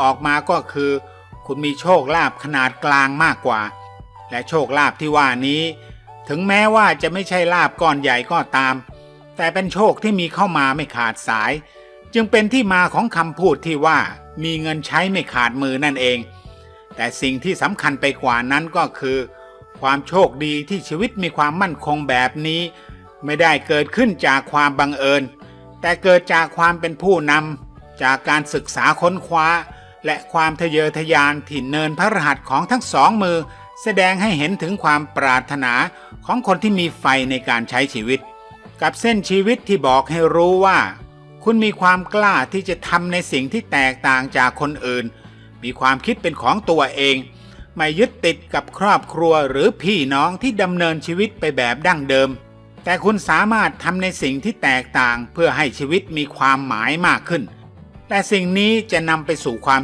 ออกมาก็คือ คุณมีโชคลาภขนาดกลางมากกว่า และโชคลาภที่ว่านี้ ถึงแม้ว่าจะไม่ใช่ลาบก้อนใหญ่ก็ตาม แต่เป็นโชคที่มีเข้ามาไม่ขาดสาย จึงเป็นที่มาของคำพูดที่ว่ามีเงินใช้ไม่ขาดมือนั่นเอง แต่สิ่งที่สำคัญไปกว่านั้นก็คือ ความโชคดีที่ชีวิตมีความมั่นคงแบบนี้ ไม่ได้เกิดขึ้นจากความบังเอิญ แต่เกิดจากความเป็นผู้นำจากการศึกษาค้นคว้า และความทะเยอทะยานที่เนินพระรหัสของทั้งสองมือ แสดงให้เห็นถึงความปรารถนาของคนที่มีไฟในการใช้ชีวิต กับเส้นชีวิตที่บอกให้รู้ว่า คุณมีความกล้าที่จะทำในสิ่งที่แตกต่างจากคนอื่น มีความคิดเป็นของตัวเอง ไม่ยึดติดกับครอบครัวหรือพี่น้องที่ดำเนินชีวิตไปแบบดั้งเดิม แต่คุณสามารถทำในสิ่งที่แตกต่างเพื่อให้ชีวิตมีความหมายมากขึ้นและสิ่งนี้จะนำไปสู่ความ